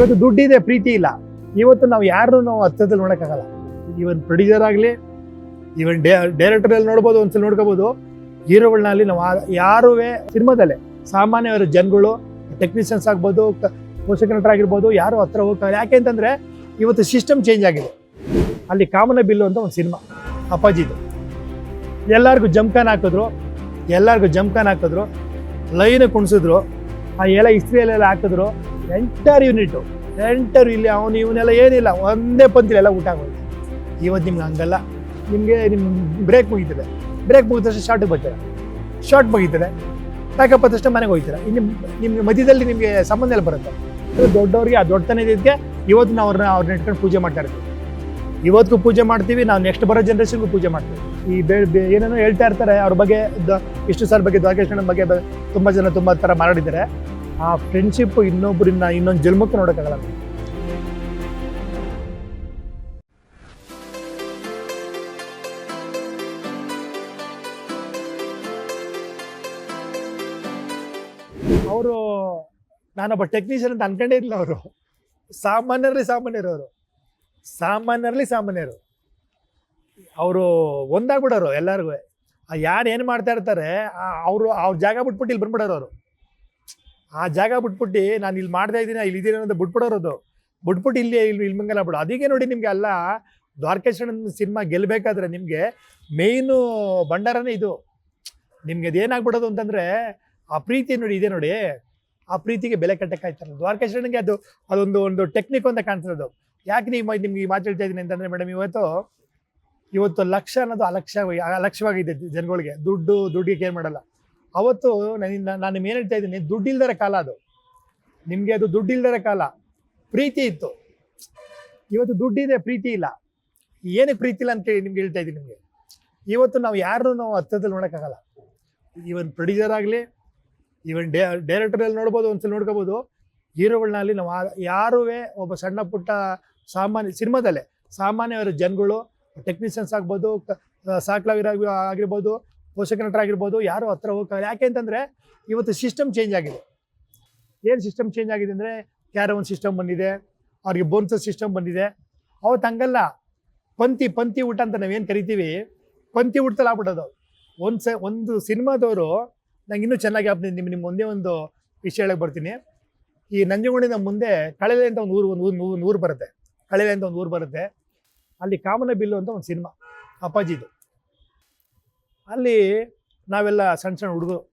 ಇವತ್ತು ದುಡ್ಡಿದೆ, ಪ್ರೀತಿ ಇಲ್ಲ. ಇವತ್ತು ನಾವು ಯಾರು ನಾವು ಹತ್ತದಲ್ಲಿ ನೋಡೋಕ್ಕಾಗಲ್ಲ. ಇವನ್ ಪ್ರೊಡ್ಯೂಸರ್ ಆಗಲಿ, ಇವನ್ ಡೈರೆಕ್ಟರ್ ಅಲ್ಲಿ ನೋಡ್ಬೋದು, ಒಂದ್ಸಲ ನೋಡ್ಕೋಬೋದು. ಹೀರೋಗಳನ್ನಲ್ಲಿ ನಾವು ಯಾರೂ ಸಿನಿಮಾದಲ್ಲೇ ಸಾಮಾನ್ಯವಾದ ಜನಗಳು ಟೆಕ್ನಿಷಿಯನ್ಸ್ ಆಗ್ಬೋದು ಪೋಷಕ ನಟರಾಗಿರ್ಬೋದು ಯಾರು ಹತ್ರ ಹೋಗ್ತಾರೆ. ಯಾಕೆ ಅಂತಂದ್ರೆ, ಇವತ್ತು ಸಿಸ್ಟಮ್ ಚೇಂಜ್ ಆಗಿದೆ. ಅಲ್ಲಿ ಕಾಮನ ಬಿಲ್ಲು ಅಂತ ಒಂದು ಸಿನಿಮಾ, ಅಪ್ಪಾಜಿದು. ಎಲ್ಲರಿಗೂ ಜಮ್ಕಾನ್ ಹಾಕಿದ್ರು, ಎಲ್ಲರಿಗೂ ಜಮ್ಕಾನ್ ಹಾಕಿದ್ರು, ಲೈನ್ ಕುಣಿಸಿದ್ರು, ಆ ಎಲ್ಲ ಇಸ್ತ್ರಿಯಲ್ಲೆಲ್ಲ ಹಾಕಿದ್ರು ಎಂಟರ್ ಯೂನಿಟು. ಎಂಟರ್ ಇಲ್ಲಿ ಅವನು ಇವನೆಲ್ಲ ಏನಿಲ್ಲ, ಒಂದೇ ಪಂತಿಲೆಲ್ಲ ಊಟ ಆಗೋದು ಇವತ್ತು ನಿಮ್ಗೆ ಹಂಗಲ್ಲ. ನಿಮಗೆ ನಿಮ್ಮ ಬ್ರೇಕ್ ಮುಗೀತದೆ. ಬ್ರೇಕ್ ಮುಗಿದ ತಕ್ಷಣ ಶಾರ್ಟ್ ಬರ್ತಾರೆ? ಶಾರ್ಟ್ ಮುಗೀತದೆ. ಪ್ಯಾಕಪ್ ಆದ ತಕ್ಷಣ ಮನೆಗೆ ಹೋಗ್ತಾರೆ? ಇನ್ನು ನಿಮ್ಗೆ ಮಧ್ಯದಲ್ಲಿ ನಿಮಗೆ ಸಂಬಂಧ ಎಲ್ಲ ಬರುತ್ತೆ? ದೊಡ್ಡವ್ರಿಗೆ, ಆ ದೊಡ್ಡತನ ಇದಕ್ಕೆ ಇವತ್ತು ನಾವು ಅವ್ರನ್ನ ಅವ್ರನ್ನ ಇಟ್ಕೊಂಡು ಪೂಜೆ ಮಾಡ್ತಾ ಇರ್ತೀವಿ. ಇವತ್ತಿಗೂ ಪೂಜೆ ಮಾಡ್ತೀವಿ, ನಾವು ನೆಕ್ಸ್ಟ್ ಬರೋ ಜನ್ರೇಷನ್ಗೂ ಪೂಜೆ ಮಾಡ್ತೀವಿ. ಈ ಬೇ ಏನೇನೋ ಹೇಳ್ತಾ ಇರ್ತಾರೆ, ಅವ್ರ ಬಗ್ಗೆ ಇಷ್ಟು ಸರ್ ಬಗ್ಗೆ ದ್ವಾರಕೇಶ್ವರನ ಬಗ್ಗೆ ತುಂಬ ಜನ ತುಂಬ ಥರ ಮಾತಾಡಿದ್ದಾರೆ. ಆ ಫ್ರೆಂಡ್ಶಿಪ್ ಇನ್ನೊಬ್ಬರಿಂದ ಇನ್ನೊಂದು ಜನ್ಮಕ್ಕೆ ನೋಡೋಕ್ಕಾಗಲ್ಲ. ಅವರು ನಾನೊಬ್ಬ ಟೆಕ್ನಿಷಿಯನ್ ಅಂತ ಅನ್ಕೊಂಡೇ ಇಲ್ಲ ಅವರು. ಸಾಮಾನ್ಯರಲ್ಲಿ ಸಾಮಾನ್ಯರು ಅವರು ಸಾಮಾನ್ಯರಲ್ಲಿ ಸಾಮಾನ್ಯರು. ಅವರು ಒಂದಾಗ್ಬಿಡೋರು ಎಲ್ಲರಿಗೂ. ಯಾರು ಏನು ಮಾಡ್ತಾ ಇರ್ತಾರೆ ಅವರು, ಅವ್ರ ಜಾಗ ಬಿಟ್ಬಿಟ್ಟು ಇಲ್ಲಿ ಬಂದ್ಬಿಡೋರು ಅವರು. ಆ ಜಾಗ ಬಿಟ್ಬಿಟ್ಟು ನಾನು ಇಲ್ಲಿ ಮಾಡ್ತಾ ಇದ್ದೀನಿ, ಇಲ್ಲಿ ಇದ್ದೀನಿ ಅನ್ನೋದು ಬಿಟ್ಬಿಡೋರು ಅದು ಬಿಟ್ಬಿಟ್ಟು ಇಲ್ಲಿ ಇಲ್ಲಿ ಇಲ್ಲಿ ಮಂಗಲ ಬಿಡು ಅದಕ್ಕೆ ನೋಡಿ ನಿಮಗೆ ಅಲ್ಲ, ದ್ವಾರಕೇಶ್ವರನ ಸಿನಿಮಾ ಗೆಲ್ಲಬೇಕಾದ್ರೆ ನಿಮಗೆ ಮೇಯ್ನು ಭಂಡಾರನೇ ಇದು. ನಿಮ್ಗೆ ಅದೇನಾಗ್ಬಿಡೋದು ಅಂತಂದರೆ, ಆ ಪ್ರೀತಿ ನೋಡಿ, ಇದೆ ನೋಡಿ. ಆ ಪ್ರೀತಿಗೆ ಬೆಲೆ ಕಟ್ಟಕ್ಕಾಯ್ತಾರೆ ದ್ವಾರಕೇಶ್ವರನಿಗೆ ಅದು, ಅದೊಂದು, ಒಂದು ಟೆಕ್ನಿಕ್ ಅಂತ ಕಾಣ್ತಿರೋದು. ಯಾಕೆ ನೀವು ನಿಮ್ಗೆ ಮಾತು ಹೇಳ್ತಾ ಇದ್ದೀನಿ ಅಂತಂದರೆ ಮೇಡಮ್ ಇವತ್ತು ಇವತ್ತು ಲಕ್ಷ ಅನ್ನೋದು ಅಲಕ್ಷ್ಯ, ಅಲಕ್ಷ್ಯವಾಗಿದೆ ಜನಗಳಿಗೆ. ದುಡ್ಡು, ದುಡ್ಡಿಗೆ ಕೇರ್ ಮಾಡಲ್ಲ. ಅವತ್ತು ನಾನು ನಾನು ಏನು ಹೇಳ್ತಾ ಇದ್ದೀನಿ, ದುಡ್ಡಿಲ್ದರ ಕಾಲ ಅದು. ನಿಮಗೆ ಅದು ದುಡ್ಡಿಲ್ದರ ಕಾಲ. ಪ್ರೀತಿ ಇತ್ತು. ಇವತ್ತು ದುಡ್ಡಿದೆ, ಪ್ರೀತಿ ಇಲ್ಲ. ಏನಕ್ಕೆ ಪ್ರೀತಿ ಇಲ್ಲ ಅಂತ ಹೇಳಿ ನಿಮ್ಗೆ ಹೇಳ್ತಾ ಇದ್ದೀನಿ ನಿಮಗೆ. ಇವತ್ತು ನಾವು ಯಾರನ್ನೂ ನಾವು ಹತ್ತಿರದಲ್ಲಿ ನೋಡೋಕ್ಕಾಗಲ್ಲ. ಇವನ್ ಪ್ರೊಡ್ಯೂಸರ್ ಆಗಲಿ ಇವನ್ ಡೇ ಡೈರೆಕ್ಟರ್ ಅಲ್ಲಿ ನೋಡ್ಬೋದು, ಒಂದ್ಸಲ ನೋಡ್ಕೋಬೋದು. ಹೀರೋಗಳನ್ನಲ್ಲಿ ನಾವು ಯಾರೂ ಒಬ್ಬ ಸಣ್ಣ ಪುಟ್ಟ ಸಾಮಾನ್ಯ ಸಿನಿಮಾದಲ್ಲೇ ಸಾಮಾನ್ಯವಾದ ಜನಗಳು ಟೆಕ್ನಿಷಿಯನ್ಸ್ ಆಗ್ಬೋದು ಸಾಕ್ಲಾವಿರ ಆಗಿರ್ಬೋದು ಪೋಷಕ ನಟರಾಗಿರ್ಬೋದು ಯಾರು ಹತ್ರ ಹೋಗ್ತಾರೆ ಯಾಕೆ ಅಂತಂದರೆ, ಇವತ್ತು ಸಿಸ್ಟಮ್ ಚೇಂಜ್ ಆಗಿದೆ. ಏನು ಸಿಸ್ಟಮ್ ಚೇಂಜ್ ಆಗಿದೆ ಅಂದರೆ ಕ್ಯಾರ ಒಂದು ಸಿಸ್ಟಮ್ ಬಂದಿದೆ, ಅವ್ರಿಗೆ ಬೋನ್ಸ್ ಸಿಸ್ಟಮ್ ಬಂದಿದೆ. ಅವತ್ತು ಹಂಗಲ್ಲ. ಪಂತಿ ಪಂತಿ ಊಟ ಅಂತ ನಾವೇನು ಕರಿತೀವಿ? ಪಂಕ್ತಿ ಊಟದಲ್ಲಿ ಆಗ್ಬಿಡೋದು ಒಂದು ಸ, ಒಂದು ಸಿನಿಮಾದವರು, ನಂಗೆ ಇನ್ನೂ ಚೆನ್ನಾಗಿ ಆಗ್ತದೆ ನಿಮ್ಮ ನಿಮ್ಮ ಒಂದೇ ಒಂದು ವಿಷಯ ಹೇಳಕ್ಕೆ ಬರ್ತೀನಿ. ಈ ನಂಜನಗೂಡಿನ ಮುಂದೆ ಕಳೆಲೆ ಅಂತ ಒಂದು ಊರು ಒಂದು ಊರು ನೂರು ಬರುತ್ತೆ. ಕಳೆಲೆ ಅಂತ ಒಂದು ಊರು ಬರುತ್ತೆ. ಅಲ್ಲಿ ಕಾಮನ ಬಿಲ್ಲು ಅಂತ ಒಂದು ಸಿನಿಮಾ. ಅಪ್ಪಾಜಿದು. ಅಲ್ಲಿ ನಾವೆಲ್ಲ ಸಣ್ಣ ಸಣ್ಣ ಹುಡುಗರು.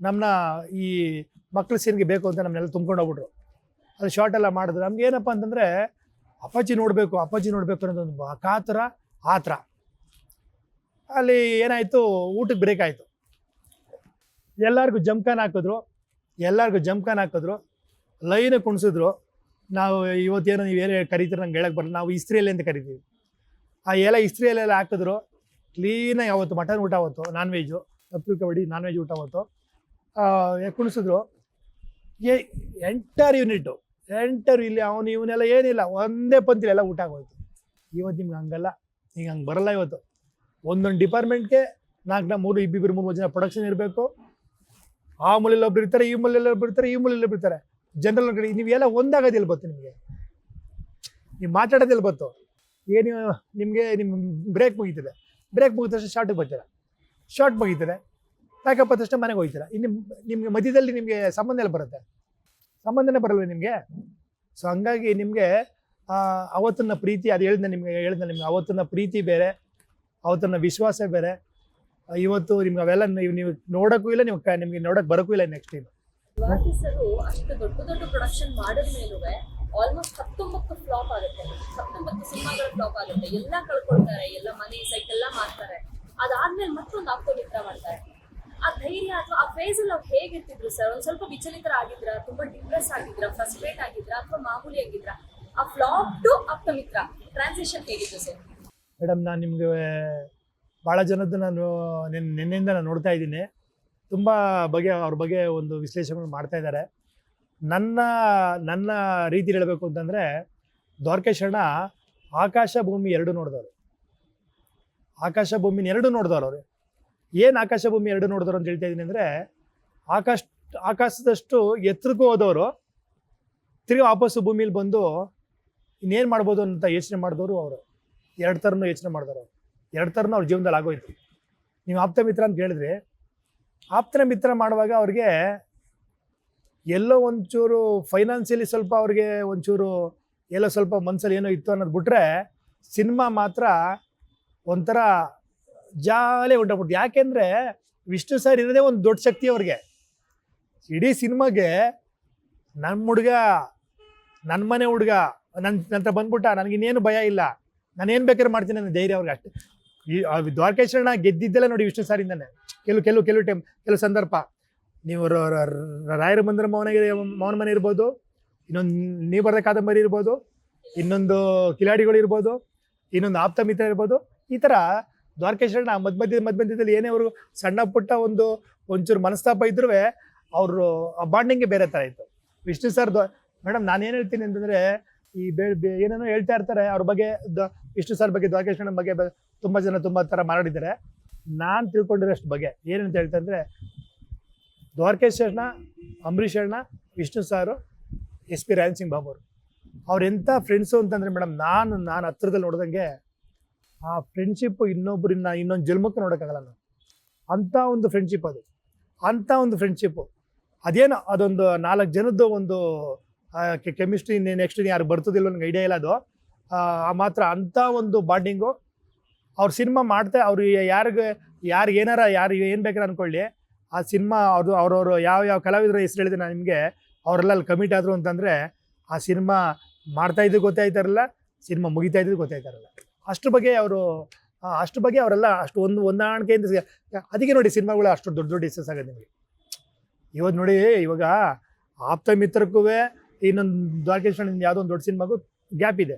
ನಮ್ಮನ್ನ ಈ ಮಕ್ಳ ಸೀನ್ಗೆ ಬೇಕು ಅಂತ ನಮ್ಮನ್ನೆಲ್ಲ ತುಂಬ್ಕೊಂಡು ಹೋಗ್ಬಿಟ್ರು. ಅದು ಶಾರ್ಟ್ ಎಲ್ಲ ಮಾಡಿದ್ರು. ನಮ್ಗೆ ಏನಪ್ಪ ಅಂತಂದರೆ, ಅಪ್ಪಾಜಿ ನೋಡಬೇಕು ಅಪ್ಪಾಜಿ ನೋಡಬೇಕು ಅನ್ನೋದೊಂದು ಒಂದು ಕಾತರ, ಆತರ. ಅಲ್ಲಿ ಏನಾಯಿತು, ಊಟಕ್ಕೆ ಬ್ರೇಕ್ ಆಯಿತು. ಎಲ್ಲರಿಗೂ ಜಮ್ಖಾನ್ ಹಾಕಿದ್ರು, ಎಲ್ಲರಿಗೂ ಜಮ್ಖಾನ್ ಹಾಕಿದ್ರು ಲೈನ್ ಕುಣಿಸಿದ್ರು. ನಾವು ಇವತ್ತೇನೋ ನೀವು ಏನು ಕರಿತೀರ ನಂಗೆ ಹೇಳಕ್ಕೆ ಬರಲ್ಲ. ನಾವು ಇಸ್ತ್ರಿಯಲ್ಲಿ ಅಂತ ಕರಿತೀವಿ. ಆ ಎಲ್ಲ ಇಸ್ತ್ರಿಯಲ್ಲೆಲ್ಲ ಹಾಕಿದ್ರು. ಕ್ಲೀನಾಗಿ ಅವತ್ತು ಮಟನ್ ಊಟ ಅವತ್ತು ನಾನ್ ವೆಜ್ ತಪ್ಪು ಕಬಡ್ಡಿ ನಾನ್ ವೆಜ್ ಊಟ ಅವತ್ತು ಕುಣಿಸಿದ್ರು. ಏ, ಎಂಟರ್ ಯೂನಿಟ್ ಎಂಟರ್ ಇಲ್ಲಿ ಅವನು ಇವನ್ನೆಲ್ಲ ಏನಿಲ್ಲ, ಒಂದೇ ಪಂತಿಲ್ಲ ಎಲ್ಲ ಊಟ ಆಗೋಯ್ತು. ಇವತ್ತು ನಿಮ್ಗೆ ಹಂಗಲ್ಲ ಈಗ ಹಂಗೆ ಬರಲ್ಲ ಇವತ್ತು. ಒಂದೊಂದು ಡಿಪಾರ್ಟ್ಮೆಂಟ್ಗೆ ನಾಲ್ಕು ನಾ ಮೂರು ಇಬ್ಬಿಬ್ಬರು ಮೂರು ಜನ ಪ್ರೊಡಕ್ಷನ್ ಇರಬೇಕು. ಆ ಮೂಲೆಯಲ್ಲಿ ಒಬ್ರು ಇರ್ತಾರೆ, ಈ ಮೂಲೆಯಲ್ಲಿ ಒಬ್ರು ಇರ್ತಾರೆ, ಈ ಮೂಲೆಯಲ್ಲಿ ಇರ್ತಾರೆ. ಜನರಲ್ ಕಡೆ, ನೀವೆಲ್ಲ ಒಂದಾಗೋದಿಲ್ಲ ಗೊತ್ತು ನಿಮಗೆ. ನೀವು ಮಾತಾಡೋದಿಲ್ಲ ಗೊತ್ತು. ಏನು, ನಿಮಗೆ ನಿಮ್ಮ ಬ್ರೇಕ್ ಮುಗೀತದೆ. ಬ್ರೇಕ್ ಮುಗಿದ ತಕ್ಷಣ ಶಾರ್ಟಿಗೆ ಬರ್ತೀರ? ಶಾರ್ಟ್ ಮುಗಿತಾರೆ ಪ್ಯಾಕಪ್ ತಕ್ಷಣ ಮನೆಗೆ ಹೋಗ್ತೀರ? ಇನ್ನು ನಿಮಗೆ ಮಧ್ಯದಲ್ಲಿ ನಿಮಗೆ ಸಂಬಂಧ ಎಲ್ಲ ಬರುತ್ತೆ? ಸಂಬಂಧನೇ ಬರಲ್ವ ನಿಮಗೆ? ಸೊ ಹಂಗಾಗಿ ನಿಮಗೆ ಅವತ್ತಿನ ಪ್ರೀತಿ, ಅದು ಹೇಳಿದ್ನ ನಿಮಗೆ, ಹೇಳಿದ್ನ ನಿಮ್ಗೆ, ಅವತ್ತಿನ ಪ್ರೀತಿ ಬೇರೆ, ಅವತ್ತಿನ ವಿಶ್ವಾಸ ಬೇರೆ. ಇವತ್ತು ನಿಮ್ಗೆ ಅವೆಲ್ಲ ನೀವು ನೀವು ನೋಡೋಕ್ಕೂ ಇಲ್ಲ, ನೀವು ನಿಮಗೆ ನೋಡೋಕೆ ಬರೋಕ್ಕೂ ಇಲ್ಲ ನೆಕ್ಸ್ಟ್ ಟೈಮ್ ದೊಡ್ಡ ದೊಡ್ಡ ಪ್ರೊಡಕ್ಷನ್ ಮಾಡಿದ ಆಲ್ಮೋಸ್ಟ್ ಹತ್ತೊಂಬತ್ತು ಫ್ಲಾಪ್ ಆಗುತ್ತೆ. ಹತ್ತೊಂಬತ್ತು ಸಿನಿಮಾಗಳು ಫ್ಲಾಪ್ ಆಗುತ್ತೆ. ಎಲ್ಲ ಕಳ್ಕೊಳ್ತಾರೆ. ಎಲ್ಲ ಮನೆ ಸೈಟ್ ಎಲ್ಲ ಮಾಡ್ತಾರೆ. ಅದಾದ್ಮೇಲೆ ಮತ್ತೊಂದು ಆಪ್ತಮಿತ್ರ ಮಾಡ್ತಾರೆ. ಆ ಧೈರ್ಯ ಅಥವಾ ಆ ಫೇಸ್ ಅಲ್ಲಿ ಅವ್ರು ಹೇಗಿರ್ತಿದ್ರು ಸರ್? ಒಂದ್ ಸ್ವಲ್ಪ ವಿಚಲಿತರ ಆಗಿದ್ರ? ತುಂಬಾ ಡಿಪ್ರೆಸ್ ಆಗಿದ್ರ? ಫ್ರಸ್ಟ್ರೇಟ್ ಆಗಿದ್ರ? ಅಥವಾ ಮಾಮೂಲಿ ಆಗಿದ್ರ? ಆ ಫ್ಲಾಪ್ ಟು ಆಪ್ತಮಿತ್ರ ಟ್ರಾನ್ಸಿಷನ್ ಹೇಗಿತ್ತು ಸರ್? ಮೇಡಮ್, ನಾನು ನಿಮಗೆ ಭಾಳ ಜನದ್ದು ನಾನು ನಿನ್ನೆ ನಿನ್ನೆಯಿಂದ ನಾನು ನೋಡ್ತಾ ಇದ್ದೀನಿ. ತುಂಬ ಬಗೆ, ಅವ್ರ ಬಗ್ಗೆ ಒಂದು ವಿಶ್ಲೇಷಣೆ ಮಾಡ್ತಾ ಇದ್ದಾರೆ. ನನ್ನ ನನ್ನ ರೀತಿ ಹೇಳಬೇಕು ಅಂತಂದರೆ ಶರಣ ಆಕಾಶ ಭೂಮಿ ಎರಡು ನೋಡಿದವರು. ಆಕಾಶ ಭೂಮಿನ ಎರಡು ನೋಡಿದವರು ಅವರು. ಏನು ಆಕಾಶ ಭೂಮಿ ಎರಡು ನೋಡಿದವರು ಅಂತ ಹೇಳ್ತಾ ಇದ್ದೀನಿ ಅಂದರೆ, ಆಕಾಶ, ಆಕಾಶದಷ್ಟು ಎತ್ತರಕ್ಕೂ ಹೋದವರು. ತಿರುಗಿ ವಾಪಸ್ಸು ಭೂಮಿಲಿ ಬಂದು ಇನ್ನೇನು ಮಾಡ್ಬೋದು ಅಂತ ಯೋಚನೆ ಮಾಡಿದವರು ಅವರು. ಎರಡು ಥರನೂ ಯೋಚನೆ ಮಾಡಿದವರು ಎರಡು ಥರನೂ ಅವ್ರ ಜೀವನದಲ್ಲಿ ಆಗೋಯ್ತು. ನೀವು ಆಪ್ತ ಮಿತ್ರ ಅಂತ ಹೇಳಿದ್ರಿ ಆಪ್ತನ ಮಿತ್ರ ಮಾಡುವಾಗ ಅವ್ರಿಗೆ ಎಲ್ಲೋ ಒಂಚೂರು ಫೈನಾನ್ಸಿಯಲಿ ಸ್ವಲ್ಪ ಅವ್ರಿಗೆ ಒಂಚೂರು ಎಲ್ಲೋ ಸ್ವಲ್ಪ ಮನಸ್ಸಲ್ಲಿ ಏನೋ ಇತ್ತು ಅನ್ನೋದು ಬಿಟ್ರೆ ಸಿನಿಮಾ ಮಾತ್ರ ಒಂಥರ ಜಾಲಿ ಉಂಟಾಗ್ಬಿಡ್ತು ಯಾಕೆಂದರೆ ವಿಷ್ಣು ಸರ್ ಇರೋದೇ ಒಂದು ದೊಡ್ಡ ಶಕ್ತಿ ಅವ್ರಿಗೆ. ಇಡೀ ಸಿನಿಮಾಗೆ ನಮ್ಮ ಹುಡುಗ ನನ್ನ ಮನೆ ಹುಡುಗ ನನ್ನ ನಂತರ ಬಂದ್ಬಿಟ್ಟ ನನಗಿನ್ನೇನು ಭಯ ಇಲ್ಲ. ನಾನೇನು ಬೇಕಾದ್ರೆ ಮಾಡ್ತೀನಿ ಅನ್ನೋ ಧೈರ್ಯ ಅವ್ರಿಗೆ ಅಷ್ಟೇ. ಈ ದ್ವಾರಕೇಶ್ವರನ ಗೆದ್ದಿದ್ದೆಲ್ಲ ನೋಡಿ ವಿಷ್ಣು ಸಾರಿಂದಾನೆ ಕೆಲವು ಕೆಲವು ಕೆಲವು ಟೈಮ್ ಕೆಲವು ಸಂದರ್ಭ. ನೀವು ರಾಯರ ಮಂದಿರ ಮೌನಗಿರಿ ಮೌನ ಮನೆ ಇರ್ಬೋದು, ಇನ್ನೊಂದು ನೀವು ಬರೆದ ಕಾದಂಬರಿ ಇರ್ಬೋದು, ಇನ್ನೊಂದು ಕಿಲಾಡಿಗಳು ಇರ್ಬೋದು, ಇನ್ನೊಂದು ಆಪ್ತ ಮಿತ್ರ ಇರ್ಬೋದು, ಈ ಥರ ದ್ವಾರಕೇಶ್ವರನ ಮಧ್ಯ ಮಧ್ಯ ಮಧ್ಯ ಮಧ್ಯದಲ್ಲಿ ಏನೇ ಅವರು ಸಣ್ಣ ಪುಟ್ಟ ಒಂದು, ಒಂಚೂರು ಮನಸ್ತಾಪ ಇದ್ರೂ ಅವರು ಆ ಬಾಂಡಿಂಗೇ ಬೇರೆ ಥರ ಇತ್ತು. ವಿಷ್ಣು ಸರ್ ಮೇಡಮ್ ಏನು ಹೇಳ್ತೀನಿ ಅಂತಂದರೆ, ಈ ಬೇ ಏನೇನೋ ಹೇಳ್ತಾ ಇರ್ತಾರೆ, ಅವ್ರ ಬಗ್ಗೆ ದ- ವಿಷ್ಣು ಸರ್ ಬಗ್ಗೆ, ದ್ವಾರಕೇಶ್ವರನ ಬಗ್ಗೆ ತುಂಬ ಜನ ತುಂಬ ಥರ ಮಾತಾಡಿದ್ದಾರೆ. ನಾನು ತಿಳ್ಕೊಂಡಿರೋಷ್ಟು ಬಗ್ಗೆ ಏನಂತ ಹೇಳ್ತಾ ಅಂದರೆ ದ್ವಾರಕೇಶ್ವರನ ಅಂಬರೀಷ್ ಅಣ್ಣ ವಿಷ್ಣು ಸಾರು, ಎಸ್ ಪಿ ರಾಯನ್ ಸಿಂಗ್ ಬಾಬು ಅವರು. ಅವ್ರು ಎಂಥ ಫ್ರೆಂಡ್ಸು ಅಂತಂದರೆ ಮೇಡಮ್ ನಾನು ನಾನು ಹತ್ರದಲ್ಲಿ ನೋಡ್ದಂಗೆ ಆ ಫ್ರೆಂಡ್ಶಿಪ್ಪು ಇನ್ನೊಬ್ಬರನ್ನ ಇನ್ನೊಂದು ಜನ್ಮಕ್ಕೆ ನೋಡೋಕ್ಕಾಗಲ್ಲ ನಾನು. ಅಂಥ ಒಂದು ಫ್ರೆಂಡ್ಶಿಪ್ ಅದು. ಅಂಥ ಒಂದು ಫ್ರೆಂಡ್ಶಿಪ್ಪು ಅದೇನು ಅದೊಂದು ನಾಲ್ಕು ಜನದ್ದು ಒಂದು ಕೆಮಿಸ್ಟ್ರಿ ನೆಕ್ಸ್ಟ್ ಯಾರು ಬರ್ತದಿಲ್ಲ ನನಗೆ ಐಡಿಯಾ ಇಲ್ಲ ಅದು. ಆ ಮಾತ್ರ ಅಂಥ ಒಂದು ಬಾಂಡಿಂಗು ಅವ್ರು ಸಿನಿಮಾ ಮಾಡ್ತಾ ಅವ್ರು ಯಾರಿಗೆ ಯಾರಿಗೆ ಏನಾರ, ಯಾರು ಏನು ಬೇಕಾರು ಅಂದ್ಕೊಳ್ಳಿ ಆ ಸಿನಿಮಾ ಅವ್ರದ್ದು ಅವ್ರವ್ರು ಯಾವ ಯಾವ ಕಲಾವಿದರ ಹೆಸರು ಹೇಳಿದೆ ನಾನು ನಿಮಗೆ, ಅವರೆಲ್ಲ ಅಲ್ಲಿ ಕಮಿಟ್ ಆದರು ಅಂತಂದರೆ ಆ ಸಿನಿಮಾ ಮಾಡ್ತಾ ಇದ್ದು ಗೊತ್ತಾಯ್ತಾರಲ್ಲ ಸಿನಿಮಾ ಮುಗಿತಾ ಇದ್ದು ಗೊತ್ತಾಯ್ತಾರಲ್ಲ ಅಷ್ಟ್ರ ಬಗ್ಗೆ ಅವರು ಅಷ್ಟ್ರ ಬಗ್ಗೆ ಅವರೆಲ್ಲ ಅಷ್ಟು ಒಂದು ಹೊಂದಾಣಿಕೆಯಿಂದ ಅದಕ್ಕೆ ನೋಡಿ ಸಿನಿಮಾಗಳು ಅಷ್ಟು ದೊಡ್ಡ ದೊಡ್ಡ ಹೆಸಸ್ ಆಗೋದು ನಿಮಗೆ. ಇವತ್ತು ನೋಡಿ ಇವಾಗ ಆಪ್ತ ಮಿತ್ರಕ್ಕೂ ಇನ್ನೊಂದು ದ್ವಾರಕೇಶ್ವರನಿಂದ ಯಾವುದೋ ಒಂದು ದೊಡ್ಡ ಸಿನಿಮಾಗೂ ಗ್ಯಾಪ್ ಇದೆ.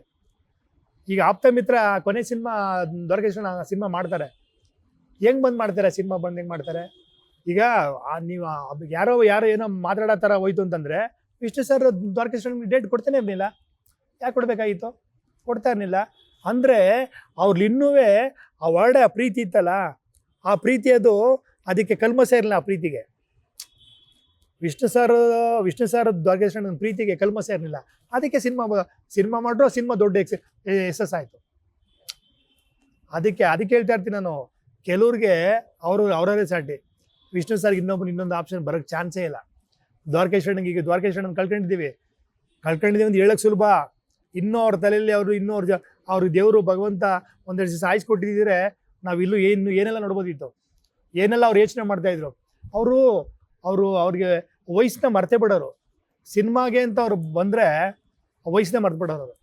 ಈಗ ಆಪ್ತ ಮಿತ್ರ ಕೊನೆ ಸಿನಿಮಾ ದ್ವಾರಕೇಶ್ವರ ಸಿನಿಮಾ ಮಾಡ್ತಾರೆ. ಹೆಂಗ್ ಬಂದು ಮಾಡ್ತಾರೆ ಸಿನಿಮಾ ಬಂದು ಹೆಂಗೆ ಮಾಡ್ತಾರೆ? ಈಗ ನೀವು ಯಾರೋ ಯಾರೋ ಏನೋ ಮಾತಾಡೋ ಥರ ಹೋಯ್ತು ಅಂತಂದ್ರೆ, ವಿಷ್ಣು ಸರ್ ದ್ವಾರಕೇಶ್ವರ ಡೇಟ್ ಕೊಡ್ತಾನೆ ಇರಲಿಲ್ಲ. ಯಾಕೆ ಕೊಡಬೇಕಾಗಿತ್ತು? ಕೊಡ್ತಾ ಇರಲಿಲ್ಲ. ಅಂದರೆ ಅವ್ರು ಇನ್ನೂ ಆ ಒಳ್ಳೆ ಪ್ರೀತಿ ಇತ್ತಲ್ಲ, ಆ ಪ್ರೀತಿ ಅದು ಅದಕ್ಕೆ ಕಲ್ಮಸ ಇರಲಿಲ್ಲ ಆ ಪ್ರೀತಿಗೆ. ವಿಷ್ಣು ಸರ್ ವಿಷ್ಣು ಸರ್ ದ್ವಾರಕೇಶ್ವರ ಪ್ರೀತಿಗೆ ಕಲ್ಮಸ ಇರಲಿಲ್ಲ. ಅದಕ್ಕೆ ಸಿನಿಮಾ ಸಿನಿಮಾ ಮಾಡ್ರು ಸಿನಿಮಾ ದೊಡ್ಡ ಎಕ್ಸ್ ಯಶಸ್ಸು ಆಯಿತು. ಅದಕ್ಕೆ ಅದಕ್ಕೆ ಹೇಳ್ತಾ ಇರ್ತೀನಿ ನಾನು, ಕೆಲವ್ರಿಗೆ ಅವರು, ಅವರವರೇ ಸಾಟಿ. ವಿಷ್ಣು ಸರ್ಗೆ ಇನ್ನೊಬ್ಬರು ಇನ್ನೊಂದು ಆಪ್ಷನ್ ಬರೋಕ್ಕೆ ಚಾನ್ಸೇ ಇಲ್ಲ. ದ್ವಾರಕೇಶ್ವರನಿಗೆ ಈಗ ದ್ವಾರಕೇಶ್ವರನ ಕಳ್ಕೊಂಡಿದ್ದೀವಿ. ಕಳ್ಕೊಂಡಿದ್ದೀವಿ ಅಂತ ಹೇಳಕ್ಕೆ ಸುಲಭ. ಇನ್ನೂ ಅವ್ರ ತಲೆಯಲ್ಲಿ ಅವರು ಇನ್ನೂ ಅವ್ರ ಅವ್ರ ದೇವರು ಭಗವಂತ ಒಂದೆರಡು ದಿವಸ ಆಯ್ಸ್ಕೊಟ್ಟಿದ್ದರೆ ನಾವು ಇಲ್ಲೂ ಏನು, ಏನೆಲ್ಲ ನೋಡ್ಬೋದಿತ್ತು. ಏನೆಲ್ಲ ಅವ್ರು ಯೋಚನೆ ಮಾಡ್ತಾಯಿದ್ರು ಅವರು ಅವರು ಅವ್ರಿಗೆ ವಯಸ್ಸನ್ನ ಮರ್ತೆ ಬಿಡೋರು. ಸಿನಿಮಾಗೆ ಅಂತ ಅವ್ರು ಬಂದರೆ ವಯಸ್ಸನ್ನೇ ಮರ್ತು ಬಿಡೋರು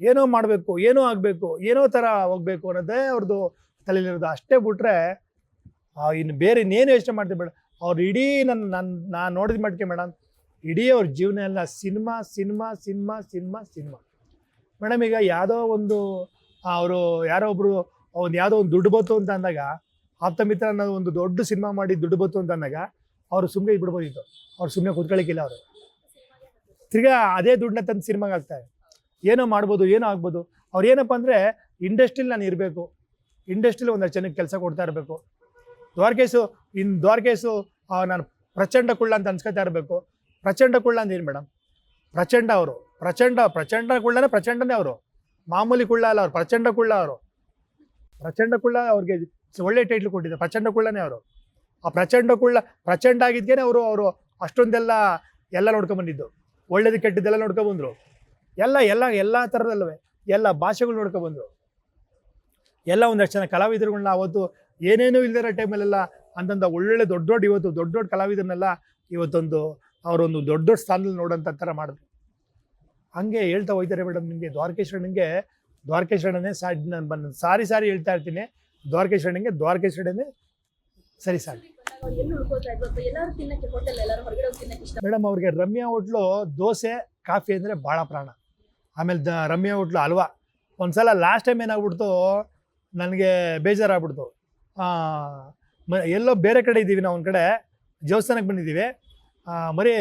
ಏನೋ ಮಾಡಬೇಕು, ಏನೋ ಆಗಬೇಕು, ಏನೋ ಥರ ಹೋಗ್ಬೇಕು ಅನ್ನೋದೇ ಅವ್ರದ್ದು ತಲೆಯಲ್ಲಿರೋದು. ಅಷ್ಟೇ ಬಿಟ್ರೆ ಇನ್ನು ಬೇರೆ ಇನ್ನೇನು ಯೋಚನೆ ಮಾಡ್ತೀವಿ ಬೇಡ. ಅವ್ರು ಇಡೀ ನನ್ನ ನನ್ನ ನಾನು ನೋಡಿದ ಮಟ್ಟಿಗೆ ಮೇಡಮ್ ಇಡೀ ಅವ್ರ ಜೀವನ ಎಲ್ಲ cinema cinema cinema cinema cinema. Madam ಈಗ ಯಾವುದೋ ಒಂದು ಅವರು ಯಾರೋ ಒಬ್ಬರು ಒಂದು ಯಾವುದೋ ಒಂದು ದುಡ್ಡು ಬತ್ತು ಅಂತ ಅಂದಾಗ, ಆಪ್ತ ಮಿತ್ರ ಅನ್ನೋದು ಒಂದು ದೊಡ್ಡ ಸಿನಿಮಾ ಮಾಡಿ ದುಡ್ಡು ಬತ್ತು ಅಂತ ಅಂದಾಗ, ಅವರು ಸುಮ್ಮನೆ ಬಿಡ್ಬೋದಿತ್ತು ಅವ್ರು ಸುಮ್ಮನೆ ಕೂತ್ಕೊಳ್ಳಿಕ್ಕಿಲ್ಲ ಅವರು. ತಿರ್ಗಾ ಅದೇ ದುಡ್ಡನ್ನ ತಂದು ಸಿನಿಮಾಗೆ ಹಾಕ್ತಾರೆ ಏನೋ ಮಾಡ್ಬೋದು, ಏನೋ ಆಗ್ಬೋದು. ಅವ್ರು ಏನಪ್ಪ ಅಂದರೆ, ಇಂಡಸ್ಟ್ರಿಲಿ ನಾನು ಇರಬೇಕು. ಇಂಡಸ್ಟ್ರಿಲಿ ಒಂದಷ್ಟು ಜನಕ್ಕೆ ಕೆಲಸ ಕೊಡ್ತಾ ಇರಬೇಕು. ದ್ವಾರಕೇಶು ಇನ್ನು ದ್ವಾರಕೇಶು ನಾನು ಪ್ರಚಂಡ ಕುಳ್ಳ ಅಂತ ಅನ್ಸ್ಕೊತಾ ಇರಬೇಕು. ಪ್ರಚಂಡ ಕುಳ್ಳ ಅಂದ್ರೆ ಏನು ಮೇಡಮ್? ಪ್ರಚಂಡ ಅವರು. ಪ್ರಚಂಡ ಪ್ರಚಂಡ ಕುಳ್ಳನೇ ಪ್ರಚಂಡನೇ ಅವರು. ಮಾಮೂಲಿ ಕುಳ್ಳ ಅಲ್ಲ ಅವರು, ಪ್ರಚಂಡ ಕುಳ್ಳ ಅವರು. ಪ್ರಚಂಡ ಕುಳ್ಳ ಅವ್ರಿಗೆ ಒಳ್ಳೆ ಟೈಟ್ಲ್ ಕೊಟ್ಟಿದ್ದಾರೆ ಪ್ರಚಂಡ ಕುಳ್ಳನೇ ಅವರು. ಆ ಪ್ರಚಂಡ ಕುಳ್ಳ, ಪ್ರಚಂಡ ಆಗಿದ್ದೇನೆ ಅವರು ಅವರು ಅಷ್ಟೊಂದೆಲ್ಲ ಎಲ್ಲ ನೋಡ್ಕೊಂಬಂದಿದ್ದು ಒಳ್ಳೇದು, ಕೆಟ್ಟದ್ದೆಲ್ಲ ನೋಡ್ಕೊಬಂದ್ರು ಎಲ್ಲ ಎಲ್ಲ ಎಲ್ಲ ಥರದಲ್ಲವೇ ಎಲ್ಲ ಭಾಷೆಗಳು ನೋಡ್ಕೊಬಂದ್ರು ಎಲ್ಲ ಒಂದಷ್ಟು ಜನ ಕಲಾವಿದರುಗಳನ್ನ ಅವತ್ತು ಏನೇನೂ ಇಲ್ದಿರೋ ಟೈಮಲ್ಲೆಲ್ಲ ಅಂತಂದ ಒಳ್ಳೊಳ್ಳೆ ದೊಡ್ಡ ದೊಡ್ಡ ಇವತ್ತು ದೊಡ್ಡ ದೊಡ್ಡ ಕಲಾವಿದರನ್ನೆಲ್ಲ ಇವತ್ತೊಂದು ಅವರೊಂದು ದೊಡ್ಡ ದೊಡ್ಡ ಸ್ಥಾನದಲ್ಲಿ ನೋಡೋಂಥ ಥರ ಮಾಡಿದ್ರು. ಹಂಗೆ ಹೇಳ್ತಾ ಹೋಯ್ತಾರೆ ಮೇಡಮ್ ನಿಮಗೆ ದ್ವಾರಕೇಶ್ವರನಿಗೆ ದ್ವಾರಕೇಶ್ವರನೇ ಸಾ ನಾನು ಬಂದು ಸಾರಿ ಸಾರಿ ಹೇಳ್ತಾ ಇರ್ತೀನಿ. ದ್ವಾರಕೇಶ್ವರನಿಗೆ ದ್ವಾರಕೇಶ್ವರನೇ ಸರಿ ಸಾರಿ ಮೇಡಮ್ ಅವ್ರಿಗೆ ರಮ್ಯಾ ಹೋಟ್ಲು ದೋಸೆ, ಕಾಫಿ ಅಂದರೆ ಭಾಳ ಪ್ರಾಣ. ಆಮೇಲೆ ದ ರಮ್ಯಾ ಹೋಟ್ಲು ಹಲ್ವಾ ಒಂದ್ಸಲ ಲಾಸ್ಟ್ ಟೈಮ್ ಏನಾಗ್ಬಿಡ್ತು, ನನಗೆ ಬೇಜಾರಾಗ್ಬಿಡ್ತು. ಎಲ್ಲೋ ಬೇರೆ ಕಡೆ ಇದ್ದೀವಿ ನಾವು ಒಂದು ಕಡೆ. ದೇವಸ್ಥಾನಕ್ಕೆ ಬಂದಿದ್ದೀವಿ. ಮರಿ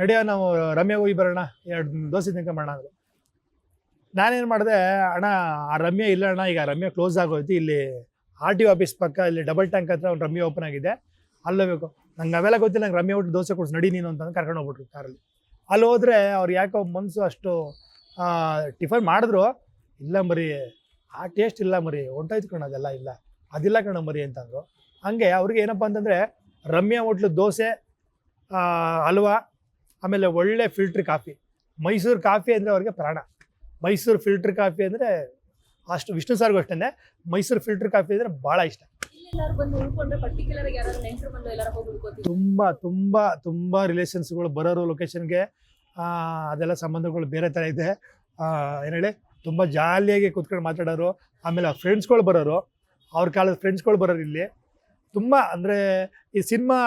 ನಡೆಯೋ ನಾವು ರಮ್ಯ ಹೋಗಿ ಬರೋಣ, ಎರಡು ದೋಸೆ ತಿನ್ಕೊಂಬರೋಣ ಅಂದರು. ನಾನೇನು ಮಾಡಿದೆ, ಅಣ್ಣ, ಆ ರಮ್ಯ ಇಲ್ಲ ಅಣ್ಣ, ಈಗ ರಮ್ಯ ಕ್ಲೋಸ್ ಆಗೋಯ್ತು. ಇಲ್ಲಿ ಆರ್ ಟಿ ಆಫೀಸ್ ಪಕ್ಕ, ಇಲ್ಲಿ ಡಬಲ್ ಟ್ಯಾಂಕ್ ಹತ್ರ ಒಂದು ರಮ್ಯ ಓಪನ್ ಆಗಿದೆ. ಅಲ್ಲೋಬೇಕು ನಂಗೆ ಅವೆಲ್ಲ ಗೊತ್ತಿಲ್ಲ, ನಂಗೆ ರಮ್ಯ ಹೋಟ್ಲು ದೋಸೆ ಕೊಡ್ಸಿ, ನಡಿ ನೀನು ಅಂತ ಕರ್ಕೊಂಡು ಹೋಗ್ಬಿಟ್ರು ಕಾರಲ್ಲಿ. ಅಲ್ಲಿ ಹೋದರೆ ಅವ್ರು ಯಾಕೋ ಮನಸ್ಸು ಅಷ್ಟು ಟಿಫನ್ ಮಾಡಿದ್ರು. ಇಲ್ಲ ಮರಿ, ಆ ಟೇಸ್ಟ್ ಇಲ್ಲ ಮರಿ, ಹೊಂಟೋಯ್ತು ಕಣ ಅದೆಲ್ಲ, ಇಲ್ಲ. ಅದಿಲ್ಲ ಕಣ ಮರಿ ಅಂತಂದರು. ಹಂಗೆ ಅವ್ರಿಗೆ ಏನಪ್ಪ ಅಂತಂದರೆ ರಮ್ಯಾ ಹೋಟ್ಲು ದೋಸೆ ಆ, ಹಲ್ವಾ ಆಮೇಲೆ ಒಳ್ಳೆ ಫಿಲ್ಟ್ರ್ ಕಾಫಿ ಮೈಸೂರು ಕಾಫಿ ಅಂದರೆ ಅವ್ರಿಗೆ ಪ್ರಾಣ. ಮೈಸೂರು ಫಿಲ್ಟ್ರ್ ಕಾಫಿ ಅಂದರೆ ಅಷ್ಟು ವಿಷ್ಣು ಸರ್ಗೂ ಅಷ್ಟೇ ಮೈಸೂರು ಫಿಲ್ಟ್ರ್ ಕಾಫಿ ಅಂದರೆ ಭಾಳ ಇಷ್ಟ. ತುಂಬ ತುಂಬ ತುಂಬ ರಿಲೇಷನ್ಸ್ಗಳು ಬರೋರು ಲೊಕೇಶನ್ಗೆ ಅದೆಲ್ಲ ಸಂಬಂಧಗಳು ಬೇರೆ ಥರ ಇದೆ. ಏನು ಹೇಳಿ? ತುಂಬ ಜಾಲಿಯಾಗಿ ಕೂತ್ಕೊಂಡು ಮಾತಾಡೋರು. ಆಮೇಲೆ ಫ್ರೆಂಡ್ಸ್ ಫ್ರೆಂಡ್ಸ್ಗಳು ಬರೋರು. ಅವ್ರ ಕಾಲದ ಫ್ರೆಂಡ್ಸ್ಗಳು ಬರೋರು ಇಲ್ಲಿ. ತುಂಬ ಅಂದರೆ ಈ ಸಿನಿಮಾ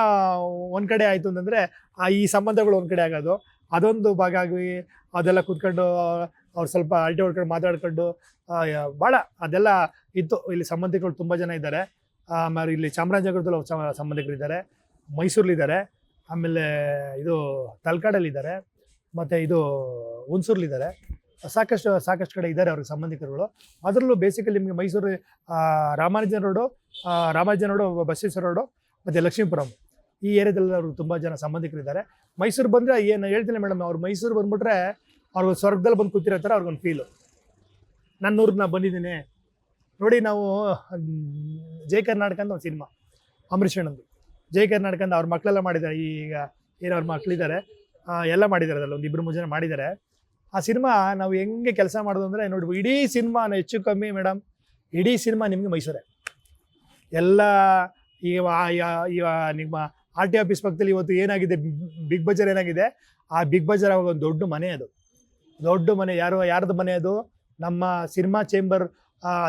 ಒಂದು ಕಡೆ ಆಯಿತು ಅಂತಂದರೆ ಈ ಸಂಬಂಧಗಳು ಒಂದು ಕಡೆ ಆಗೋದು. ಅದೊಂದು ಭಾಗ ಆಗಿ ಅದೆಲ್ಲ ಕೂತ್ಕೊಂಡು, ಅವ್ರು ಸ್ವಲ್ಪ ಅಲ್ಟೆ ಹೊಡ್ಕೊಂಡು ಮಾತಾಡ್ಕೊಂಡು ಭಾಳ ಅದೆಲ್ಲ ಇತ್ತು. ಇಲ್ಲಿ ಸಂಬಂಧಿಕರು ತುಂಬ ಜನ ಇದ್ದಾರೆ. ಆಮೇಲೆ ಇಲ್ಲಿ ಚಾಮರಾಜನಗರದಲ್ಲಿ ಅವ್ರ ಸಂಬಂಧಿಕರಿದ್ದಾರೆ. ಮೈಸೂರಲ್ಲಿದ್ದಾರೆ. ಆಮೇಲೆ ಇದು ತಲಕಾಡಲ್ಲಿದ್ದಾರೆ. ಮತ್ತು ಇದು ಹುಣಸೂರ್ಲಿದ್ದಾರೆ. ಸಾಕಷ್ಟು ಸಾಕಷ್ಟು ಕಡೆ ಇದ್ದಾರೆ ಅವ್ರಿಗೆ ಸಂಬಂಧಿಕರುಗಳು. ಅದರಲ್ಲೂ ಬೇಸಿಕಲಿ ನಿಮಗೆ ಮೈಸೂರು ರಾಮಾನುಜನ ರೋಡು ರಾಮಾನುಜನ ರೋಡು ಬಸವೇಶ್ವರ ರೋಡು, ಮತ್ತು ಲಕ್ಷ್ಮೀಪುರಂ. ಈ ಏರಿಯಾದಲ್ಲಿ ಅವ್ರಿಗೆ ತುಂಬ ಜನ ಸಂಬಂಧಿಕರಿದ್ದಾರೆ. ಮೈಸೂರು ಬಂದರೆ ಏನು ಹೇಳ್ತೀನಿ ಮೇಡಮ್, ಅವ್ರು ಮೈಸೂರು ಬಂದುಬಿಟ್ರೆ ಅವ್ರಿಗೆ ಸ್ವರ್ಗದಲ್ಲಿ ಬಂದು ಕೂತಿರೋ ಥರ ಅವ್ರಿಗೊಂದು ಫೀಲು ನನ್ನ ಊರಿಗೆ ನಾನು ಬಂದಿದ್ದೀನಿ. ನೋಡಿ ನಾವು ಜಯ ಕರ್ನಾಟಕ ಅಂತ ಒಂದು ಸಿನಿಮಾ, ಅಂಬರೀಷ್ ಅಣ್ಣಂದು. ಜೈ ಕರ್ನಾಟಕ ಅಂತ ಅವ್ರ ಮಕ್ಕಳೆಲ್ಲ ಮಾಡಿದ್ದಾರೆ. ಈಗ ಏನೋ ಅವ್ರ ಮಕ್ಕಳಿದ್ದಾರೆ ಎಲ್ಲ ಮಾಡಿದ್ದಾರೆ ಅದರಲ್ಲಿ, ಒಂದು ಇಬ್ಬರು ಮೂರು ಜನ ಮಾಡಿದ್ದಾರೆ. ಆ ಸಿನಿಮಾ ನಾವು ಹೆಂಗೆ ಕೆಲಸ ಮಾಡೋದು ಅಂದರೆ ನೋಡಿ, ಇಡೀ ಸಿನಿಮಾ ಹೆಚ್ಚು ಕಮ್ಮಿ ಮೇಡಮ್, ಇಡೀ ಸಿನಿಮಾ ನಿಮಗೆ ಮೈಸೂರೇ. ಎಲ್ಲ ಈ ನಿಮ್ಮ ಆರ್ ಟಿ ಆಫೀಸ್ ಪಕ್ಕದಲ್ಲಿ ಇವತ್ತು ಏನಾಗಿದೆ, ಬಿಗ್ ಬಜಾರ್ ಏನಾಗಿದೆ, ಆ ಬಿಗ್ ಬಜಾರ್ ಅವಾಗ ಒಂದು ದೊಡ್ಡ ಮನೆ ಅದು. ದೊಡ್ಡ ಮನೆ, ಯಾರು, ಯಾರ್ದು ಮನೆ ಅದು? ನಮ್ಮ ಸಿನಿಮಾ ಚೇಂಬರ್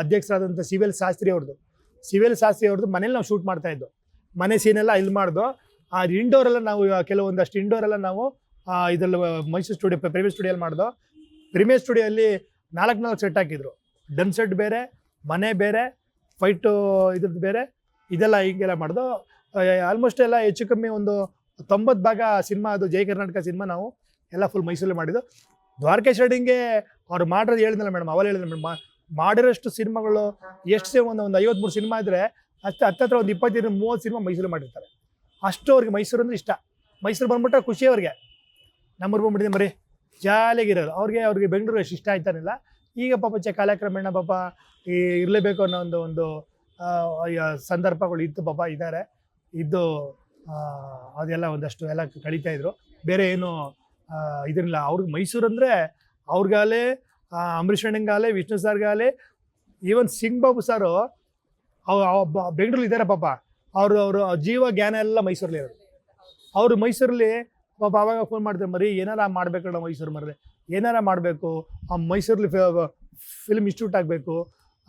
ಅಧ್ಯಕ್ಷರಾದಂಥ ಸಿವಿಲ್ ಶಾಸ್ತ್ರಿ ಅವ್ರದ್ದು. ಸಿವಿಲ್ ಶಾಸ್ತ್ರಿ ಅವ್ರದ್ದು ಮನೇಲಿ ನಾವು ಶೂಟ್ ಮಾಡ್ತಾ ಇದ್ದು. ಮನೆ ಸೀನೆಲ್ಲ ಇಲ್ಲಿ ಮಾಡ್ದು. ಆ ಇಂಡೋರೆಲ್ಲ ನಾವು ಕೆಲವೊಂದಷ್ಟು ಇಂಡೋರೆಲ್ಲ ನಾವು ಇದರಲ್ಲಿ ಮೈಸೂರು ಸ್ಟುಡಿಯೋ ಪ್ರಿಮಿಯರ್ ಸ್ಟುಡಿಯೋಲ್ಲಿ ಮಾಡಿದೋ. ಪ್ರಿಮಿಯರ್ ಸ್ಟುಡಿಯೋಲ್ಲಿ ನಾಲ್ಕು ನಾಲ್ಕು ಸೆಟ್ ಹಾಕಿದ್ರು. ಡನ್ ಸೆಟ್ ಬೇರೆ, ಮನೆ ಬೇರೆ, ಫೈಟು ಇದ್ರದ್ದು ಬೇರೆ, ಇದೆಲ್ಲ ಹಿಂಗೆಲ್ಲ ಮಾಡ್ದು. ಆಲ್ಮೋಸ್ಟ್ ಎಲ್ಲ ಹೆಚ್ಚು ಕಮ್ಮಿ ಒಂದು ತೊಂಬತ್ತು ಭಾಗ ಸಿನಿಮಾ, ಅದು ಜೈ ಕರ್ನಾಟಕ ಸಿನಿಮಾ ನಾವು ಎಲ್ಲ ಫುಲ್ ಮೈಸೂರಲ್ಲಿ ಮಾಡಿದ್ದು. ದ್ವಾರಕೇಶ್ ರೆಡ್ಡಿಂಗೆ ಅವ್ರು ಮಾಡಿರೋದು ಹೇಳಿದ್ನಲ್ಲ ಮೇಡಮ್ ಅವಾಗ ಹೇಳಿದ್ರು ಮೇಡಮ್ ಮಾಡಿರೋಷ್ಟು ಸಿನಿಮಾಗಳು ಎಷ್ಟು ಸೇ ಒಂದು ಒಂದು ಐವತ್ಮೂರು ಸಿನಿಮಾ ಇದ್ದರೆ ಅಷ್ಟು ಹತ್ತತ್ರ ಒಂದು ಇಪ್ಪತ್ತೈದು, ಮೂವತ್ತು ಸಿನಿಮಾ ಮೈಸೂರು ಮಾಡಿರ್ತಾರೆ. ಅಷ್ಟು ಅವ್ರಿಗೆ ಮೈಸೂರು ಅಂದರೆ ಇಷ್ಟ. ಮೈಸೂರು ಬಂದ್ಬಿಟ್ರೆ ಖುಷಿ ಅವ್ರಿಗೆ. ನಮ್ಮೂರು ಬಂದ್ಬಿಟ್ಟಿದೆ ಮರಿ. ಜಾಲಿಯಾಗಿರೋರು ಅವ್ರಿಗೆ ಅವ್ರಿಗೆ ಬೆಂಗಳೂರು ಅಷ್ಟು ಇಷ್ಟ ಆಯ್ತಾನಿಲ್ಲ. ಈಗ ಪಾಪ ಚ ಕಾಲಕ್ರಮೇಣ ಪಾಪ ಈ ಇರಲೇಬೇಕು ಅನ್ನೋ ಒಂದು ಒಂದು ಸಂದರ್ಭಗಳು ಇತ್ತು ಪಾಪ ಇದ್ದಾರೆ ಇದ್ದು ಅದೆಲ್ಲ ಒಂದಷ್ಟು ಎಲ್ಲ ಕಳೀತಾ ಇದ್ರು. ಬೇರೆ ಏನು ಇದಿರಲಿಲ್ಲ. ಅವ್ರಿಗೆ ಮೈಸೂರು ಅಂದರೆ ಅವ್ರಿಗಾಲೆ ಅಂಬರೀಷ್ ಅಣ್ಣಂಗಾಲೆ ವಿಷ್ಣು ಸರ್ಗಾಲೆ ಈವನ್ ಸಿಂಗ್ ಬಾಬು ಸಾರು, ಅವ ಬೆಂಗಳೂರು ಇದ್ದಾರೆ ಪಾಪ. ಅವರು ಅವರು, ಜೀವ ಜ್ಞಾನ ಎಲ್ಲ ಮೈಸೂರಲ್ಲಿ ಇರೋದು. ಅವರು ಮೈಸೂರಲ್ಲಿ ಪಾಪ ಅವಾಗ ಫೋನ್ ಮಾಡ್ತಾರೆ ಮರಿ, ಏನಾರ ಮಾಡ್ಬೇಕಣ್ಣ ಮೈಸೂರು ಮರ್ರೆ, ಏನಾರ ಮಾಡಬೇಕು, ಆ ಮೈಸೂರಲ್ಲಿ ಫಿಲ್ಮ್ ಇನ್ಸ್ಟಿಟ್ಯೂಟ್ ಆಗಬೇಕು,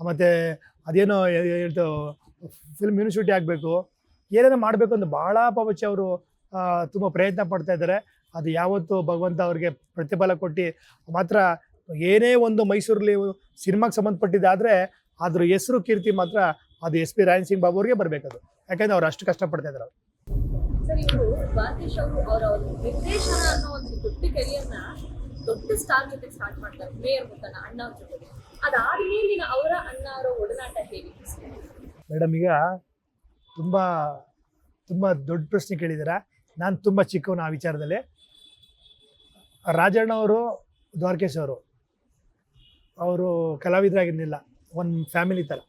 ಮತ್ತು ಅದೇನೋ ಹೇಳ್ತು ಫಿಲ್ಮ್ ಯೂನಿವರ್ಸಿಟಿ ಆಗಬೇಕು ಏನೇನೋ ಮಾಡಬೇಕು ಅಂತ ಭಾಳ ಪಾಪಚ್ಚಿ ಅವರು ತುಂಬ ಪ್ರಯತ್ನ ಪಡ್ತಾ ಇದ್ದಾರೆ. ಅದು ಯಾವತ್ತು ಭಗವಂತ ಅವ್ರಿಗೆ ಪ್ರತಿಫಲ ಕೊಟ್ಟು, ಮಾತ್ರ ಏನೇ ಒಂದು ಮೈಸೂರಲ್ಲಿ ಸಿನಿಮಾಗೆ ಸಂಬಂಧಪಟ್ಟಿದ್ದಾದರೆ, ಅದ್ರ ಹೆಸರು, ಕೀರ್ತಿ ಮಾತ್ರ ಅದು ಎಸ್ ಪಿ ರಾಯನ್ ಸಿಂಗ್ ಬಾಬು ಅವ್ರಿಗೆ ಬರಬೇಕದು. ಯಾಕಂದ್ರೆ ಅವ್ರು ಅಷ್ಟು ಕಷ್ಟಪಡ್ತಾ ಇದ್ದಾರೆ ಸರ್, ಇವರು ದ್ವಾರಕೇಶ್ ಅವರು, ಅವರ ಒಂದು ನಿರ್ದೇಶನ ಅನ್ನೋ ಒಂದು ದೊಡ್ಡ ಕೆರಿಯರ್ನ ದೊಡ್ಡ ಸ್ಟಾರ್ ಜೊತೆ ಸ್ಟಾರ್ಟ್ ಮಾಡ್ತಾರೆ, ಮೇಯರ್ ಮುತ್ತಣ್ಣ ಅಣ್ಣ ಅವ್ರ ಜೊತೆ ಅದಾದ್ಮೇಲಿನ ಅವರ ಅಣ್ಣ, ಅವರ ಒಡನಾಟ ಹೇಗೆ? ಮೇಡಮ್, ಈಗ ತುಂಬ ತುಂಬ ದೊಡ್ಡ ಪ್ರಶ್ನೆ ಕೇಳಿದ್ದೀರಾ? ನಾನು ತುಂಬ ಚಿಕ್ಕವನು ಆ ವಿಚಾರದಲ್ಲಿ. ರಾಜಣ್ಣ ಅವರು, ದ್ವಾರಕೇಶ್ ಅವರು ಅವರು ಕಲಾವಿದರಾಗಿರಲಿಲ್ಲ. ಒಂದು ಫ್ಯಾಮಿಲಿ ಥರ.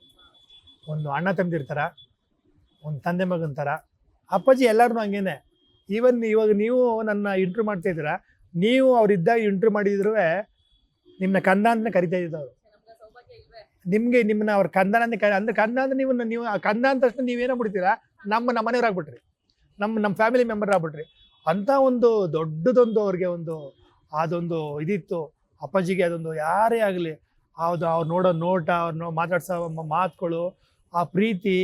ಒಂದು ಅಣ್ಣ ತಂದಿರ್ತಾರೆ, ಒಂದು ತಂದೆ ಮಗನ ಥರ. ಅಪ್ಪಾಜಿ ಎಲ್ಲರೂ ಹಂಗೇನೆ. ಈವನ್ ಇವಾಗ ನೀವು ನನ್ನ ಇಂಟ್ರ್ಯೂ ಮಾಡ್ತಾ ಇದ್ದೀರಾ, ನೀವು ಅವ್ರಿದ್ದಾಗ ಇಂಟ್ರ್ಯೂ ಮಾಡಿದ್ರು ನಿಮ್ಮನ್ನ ಕಂದ ಅಂತ ಕರಿತಾ ಇದ್ದಿದ್ದು ಅವರು ನಮ್ಗೆ ನಿಮ್ಮನ್ನ ಅವ್ರ ಕಂದನ ಅಂತ ಅಂದ್ರೆ ಕಂದ ಅಂದ್ರೆ ನೀವು ನೀವು ಕಂದ ಅಂದ ತಕ್ಷಣ ನೀವೇನೋ ಬಿಡ್ತೀರಾ ನಮ್ಮ ನಮ್ಮ ಮನೆಯವ್ರಾಗ್ಬಿಟ್ರಿ ನಮ್ಮ ನಮ್ಮ ಫ್ಯಾಮಿಲಿ ಮೆಂಬರ್ ಆಗ್ಬಿಟ್ರಿ. ಅಂತ ಒಂದು ದೊಡ್ಡದೊಂದು ಅವ್ರಿಗೆ ಒಂದು ಅದೊಂದು ಇದಿತ್ತು. ಅಪ್ಪಾಜಿಗೆ ಅದೊಂದು ಯಾರೇ ಆಗಲಿ ಅದು ಅವ್ರು ನೋಡೋ ನೋಟ, ಅವ್ರು ನೋ ಮಾತಾಡ್ಸೋ ಮಾತುಗಳು ಆ ಪ್ರೀತಿ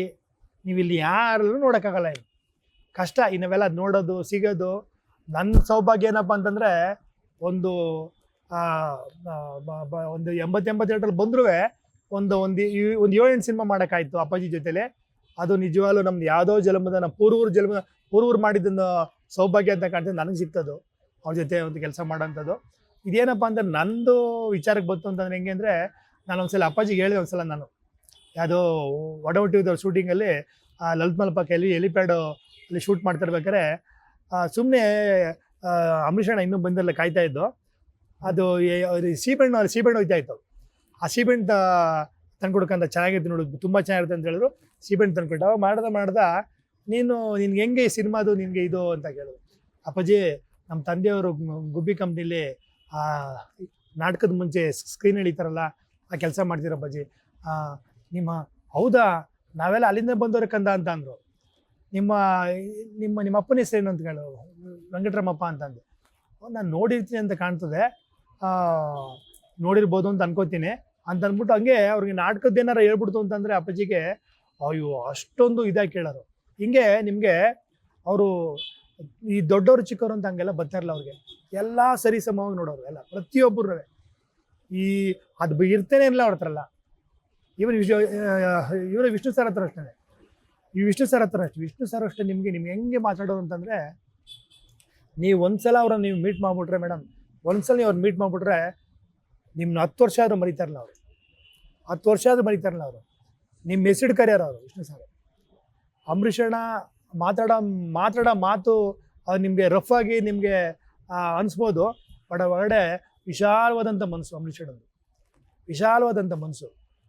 ನೀವು ಇಲ್ಲಿ ಯಾರಲ್ಲೂ ನೋಡೋಕ್ಕಾಗಲ್ಲ ಕಷ್ಟ. ಇನ್ನವೆಲ್ಲ ನೋಡೋದು ಸಿಗೋದು. ನನ್ನ ಸೌಭಾಗ್ಯ ಏನಪ್ಪ ಅಂತಂದರೆ ಒಂದು ಆ, ಆ, ಒಂದು ಎಂಬತ್ತೆಂಬತ್ತೆರಡರಲ್ಲಿ ಬಂದರೂ ಒಂದು ಒಂದು ಒಂದು ಏಳೆಂಟು ಸಿನಿಮಾ ಮಾಡೋಕ್ಕಾಯ್ತು ಅಪ್ಪಾಜಿ ಜೊತೆಲೆ. ಅದು ನಿಜವಾಗ್ಲೂ ನಮ್ದು ಯಾವುದೋ ಜನ್ಮದ ನಮ್ಮ ಪೂರ್ವರ ಜನ್ಮ ಪೂರ್ವರು ಮಾಡಿದ್ದನ್ನು ಸೌಭಾಗ್ಯ ಅಂತ ಕಾಣ್ತದೆ ನನಗೆ ಸಿಗ್ತದು. ಅವ್ರ ಜೊತೆ ಒಂದು ಕೆಲಸ ಮಾಡೋಂಥದ್ದು. ಇದೇನಪ್ಪ ಅಂದರೆ ನಂದು ವಿಚಾರಕ್ಕೆ ಬಂತು ಅಂತಂದ್ರೆ ಹೆಂಗೆ ಅಂದರೆ ನಾನು ಒಂದ್ಸಲ ಅಪ್ಪಾಜಿಗೆ ಹೇಳಿದೆ ಒಂದ್ಸಲ ನಾನು. ಯಾವುದೋ ಒಡವಟ್ಟಿದ್ದವ್ರ ಶೂಟಿಂಗಲ್ಲಿ ಲಲಿತ್ ಮಲ್ಪಕ್ಕೆ ಎಲಿ ಎಲಿಪ್ಯಾಡು ಅಲ್ಲಿ ಶೂಟ್ ಮಾಡ್ತಿರ್ಬೇಕಾದ್ರೆ ಸುಮ್ಮನೆ ಅಮೃಷಣ ಇನ್ನೂ ಬಂದಿರಲ್ಲ ಕಾಯ್ತಾ ಇದ್ದು. ಅದು ಸೀಬೆಣ್ಣು ಅಲ್ಲಿ ಸೀಬೆಣ್ಣು ಹೋಯ್ತಾ ಇತ್ತು. ಆ ಸೀಬೆಹಣ್ಣು ತಂದ್ಕೊಡ್ಕಂತ ಚೆನ್ನಾಗಿತ್ತು ನೋಡು, ತುಂಬ ಚೆನ್ನಾಗಿರುತ್ತೆ ಅಂತ ಹೇಳಿದ್ರು. ಸೀಬೆಣ್ಣು ತಂದ್ಕೊಟ್ಟು ಅವಾಗ ಮಾಡ್ದ ಮಾಡ್ದ, ನೀನು, ನಿನ್ಗೆ ಹೆಂಗೆ ಈ ಸಿನಿಮಾದು ನಿನಗೆ ಇದು ಅಂತ ಕೇಳಿದ್ರು. ಅಪ್ಪಾಜಿ ನಮ್ಮ ತಂದೆಯವರು ಗುಬ್ಬಿ ಕಂಪ್ನಿಲಿ ನಾಟಕದ ಮುಂಚೆ ಸ್ಕ್ರೀನ್ ಎಳಿತಾರಲ್ಲ, ಆ ಕೆಲಸ ಮಾಡ್ತೀರಪ್ಪಾಜಿ ನಿಮ್ಮ, ಹೌದಾ, ನಾವೆಲ್ಲ ಅಲ್ಲಿಂದ ಬಂದವ್ರ ಕಂದ ಅಂತ ಅಂದರು. ನಿಮ್ಮ ನಿಮ್ಮ ನಿಮ್ಮ ಅಪ್ಪನ ಹೆಸರೇನು ಅಂತ ಕೇಳು. ವೆಂಕಟರಮಪ್ಪ ಅಂತಂದು. ನಾನು ನೋಡಿರ್ತೀನಿ ಅಂತ ಕಾಣ್ತದೆ. ನೋಡಿರ್ಬೋದು ಅಂತ ಅನ್ಕೋತೀನಿ. ಅಂತ ಅಂದ್ಬಿಟ್ಟು ಹಂಗೆ ಅವ್ರಿಗೆ ನಾಟಕದ ಏನಾರ ಹೇಳ್ಬಿಡ್ತು ಅಂತಂದರೆ ಅಪ್ಪಾಜಿಗೆ, ಅಯ್ಯೋ, ಅಷ್ಟೊಂದು ಇದಾಗಿ ಕೇಳೋರು. ಹಿಂಗೆ ನಿಮಗೆ ಅವರು ಈ ದೊಡ್ಡವರು ಚಿಕ್ಕವರು ಅಂತ ಹಂಗೆಲ್ಲ ಬರ್ತಾರಲ್ಲ ಅವ್ರಿಗೆ. ಎಲ್ಲ ಸರಿ ಸಮವಾಗಿ ನೋಡೋರು, ಎಲ್ಲ ಪ್ರತಿಯೊಬ್ಬರು ಈ, ಅದು ಇರ್ತೇನೆ ಇಲ್ಲ ಹತ್ರ ಎಲ್ಲ. ಇವನ್ ವಿಶ್ವ ಇವರ ವಿಷ್ಣು ಸರ್ ಹತ್ರ ಅಷ್ಟೇ ಈ ವಿಷ್ಣು ಸರ್ ಹತ್ರ ಅಷ್ಟು. ವಿಷ್ಣು ಸರ್ ಅಷ್ಟೇ ನಿಮಗೆ, ನಿಮ್ಗೆ ಹೆಂಗೆ ಮಾತಾಡೋರು ಅಂತಂದರೆ, ನೀವು ಒಂದ್ಸಲ ಅವ್ರನ್ನ ನೀವು ಮೀಟ್ ಮಾಡಿಬಿಟ್ರೆ ಮೇಡಮ್ ಒಂದ್ಸಲ ನೀವು ಅವ್ರು ಮೀಟ್ ಮಾಡಿಬಿಟ್ರೆ ನಿಮ್ಮನ್ನ ಹತ್ತು ವರ್ಷ ಆದರೂ ಮರಿತಾರಲ್ಲ ಅವರು. ಹತ್ತು ವರ್ಷ ಆದರೂ ಮರಿತಾರಲ್ಲ ಅವರು. ನಿಮ್ಮ ಹೆಸರು ಕರೆಯೋರು ಅವರು ವಿಷ್ಣು ಸರ್. ಅಂಬರೀಷಣ್ಣ ಮಾತಾಡೋ ಮಾತಾಡೋ ಮಾತು ಅದು ನಿಮಗೆ ರಫ್ ಆಗಿ ನಿಮಗೆ ಅನಿಸ್ಬೋದು. ಬಟ್ ಒಳಗಡೆ ವಿಶಾಲವಾದಂಥ ಮನಸ್ಸು ಅಂಬರೀಷಣ್ಣಂದು ವಿಶಾಲವಾದಂಥ ಮನಸ್ಸು.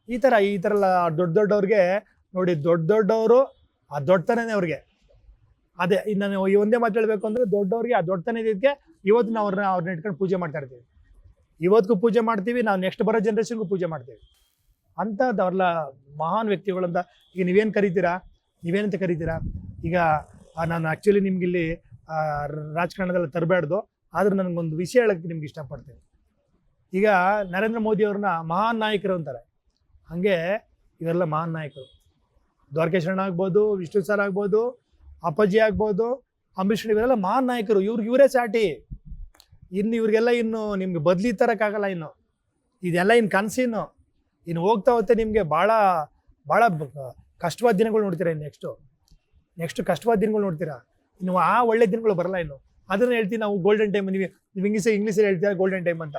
ಈ ಥರ ಈ ಥರ ಎಲ್ಲ ದೊಡ್ಡ ದೊಡ್ಡವ್ರಿಗೆ ನೋಡಿ ದೊಡ್ಡ ದೊಡ್ಡವರು ಆ ದೊಡ್ಡತನೇ ಅವ್ರಿಗೆ. ಅದೇ ನಾನು ಈ ಒಂದೇ ಮಾತು ಹೇಳಬೇಕು ಅಂದರೆ ದೊಡ್ಡವ್ರಿಗೆ ಆ ದೊಡ್ಡತನ ಇದಕ್ಕೆ ಇವತ್ತು ನಾವು ಅವ್ರನ್ನ ಅವ್ರನ್ನ ಇಟ್ಕೊಂಡು ಪೂಜೆ ಮಾಡ್ತಾ ಇರ್ತೀವಿ. ಇವತ್ತಿಗೂ ಪೂಜೆ ಮಾಡ್ತೀವಿ, ನಾವು ನೆಕ್ಸ್ಟ್ ಬರೋ ಜನ್ರೇಷನ್ಗೂ ಪೂಜೆ ಮಾಡ್ತೀವಿ. ಅಂಥದ್ದು ಅವ್ರಲ್ಲ ಮಹಾನ್ ವ್ಯಕ್ತಿಗಳಂತ, ಈಗ ನೀವೇನು ಕರಿತೀರಾ? ನೀವೇನಂತ ಕರಿತೀರಾ? ಈಗ ನಾನು ಆ್ಯಕ್ಚುಲಿ ನಿಮ್ಗೆ ಇಲ್ಲಿ ರಾಜಕಾರಣದಲ್ಲಿ ತರಬೇಡ್ದು ಆದ್ರೆ ನನಗೊಂದು ವಿಷಯ ಹೇಳಕ್ಕೆ ನಿಮ್ಗೆ ಇಷ್ಟಪಡ್ತೀನಿ. ಈಗ ನರೇಂದ್ರ ಮೋದಿ ಅವ್ರನ್ನ ಮಹಾನ್ ನಾಯಕರು ಅಂತಾರೆ. ಹಾಗೆ ಇವರೆಲ್ಲ ಮಹಾನ್ ನಾಯಕರು. ದ್ವಾರಕೇಶ್ವರಣ ಆಗ್ಬೋದು, ವಿಷ್ಣು ಸರ್ ಆಗ್ಬೋದು, ಅಪ್ಪಾಜಿ ಆಗ್ಬೋದು, ಅಂಬರೀಷ್ ಇವರೆಲ್ಲ ಮಹಾನ್ ನಾಯಕರು. ಇವ್ರಿಗೆ ಇವರೇ ಸಾಟಿ. ಇನ್ನು ಇವ್ರಿಗೆಲ್ಲ ಇನ್ನು ನಿಮ್ಗೆ ಬದಲಿ ತರೋಕ್ಕಾಗಲ್ಲ ಇನ್ನು. ಇದೆಲ್ಲ ಇನ್ನು ಕನಸಿನ್ನು ಇನ್ನು. ಹೋಗ್ತಾ ಹೋಗ್ತಾ ನಿಮಗೆ ಭಾಳ ಭಾಳ ಕಷ್ಟವಾದ ದಿನಗಳು ನೋಡ್ತೀರಾ ಇನ್ನು ನೆಕ್ಸ್ಟು ನೆಕ್ಸ್ಟ್ ಕಷ್ಟವಾದ ದಿನಗಳು ನೋಡ್ತೀರಾ? ಇನ್ನು ಆ ಒಳ್ಳೆ ದಿನಗಳು ಬರಲ್ಲ ಇನ್ನು. ಅದನ್ನು ಹೇಳ್ತೀನಿ ನಾವು ಗೋಲ್ಡನ್ ಟೈಮ್ ನೀವು ನೀವು ಇಂಗ್ಲೀಷ್ ಇಂಗ್ಲೀಷಲ್ಲಿ ಹೇಳ್ತೀರಾ ಗೋಲ್ಡನ್ ಟೈಮ್ ಅಂತ?